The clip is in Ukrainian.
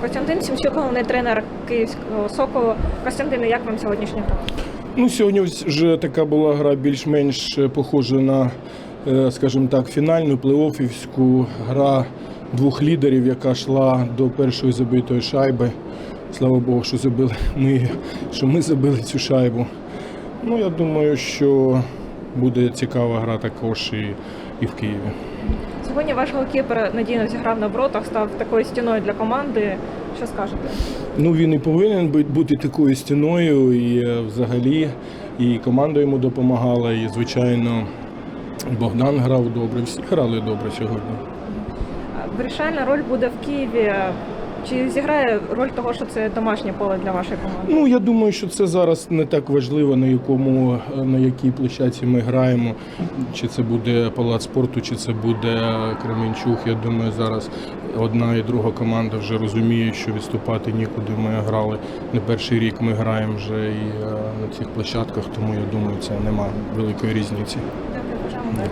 Костянтин Сімчук, головний тренер київського соколу. Костянтине, як вам сьогоднішня гра? Ну, сьогодні вже така була гра більш-менш е, похожа на, е, скажімо так, фінальну плей-офівську гра двох лідерів, яка йшла до першої забитої шайби. Слава Богу, що забили ми, що ми забили цю шайбу. Ну, я думаю, що буде цікава гра також і, і в Києві. Сьогодні ваш голкіпер надійно зіграв на воротах, став такою стіною для команди. Що скажете? Ну, він і повинен бути такою стіною, і е, взагалі, і команда йому допомагала, і, звичайно, Богдан грав добре, всі грали добре сьогодні. Вирішальна роль буде в Києві. Чи зіграє роль того, що це домашнє поле для вашої команди? Ну, я думаю, що це зараз не так важливо, на якому на якій площадці ми граємо. Чи це буде палац спорту, чи це буде Кременчуг. Я думаю, зараз одна і друга команда вже розуміє, що відступати нікуди. Ми грали не перший рік. Ми граємо вже і е, на цих площадках, тому я думаю, це нема великої різниці. Дякую, бажаємо.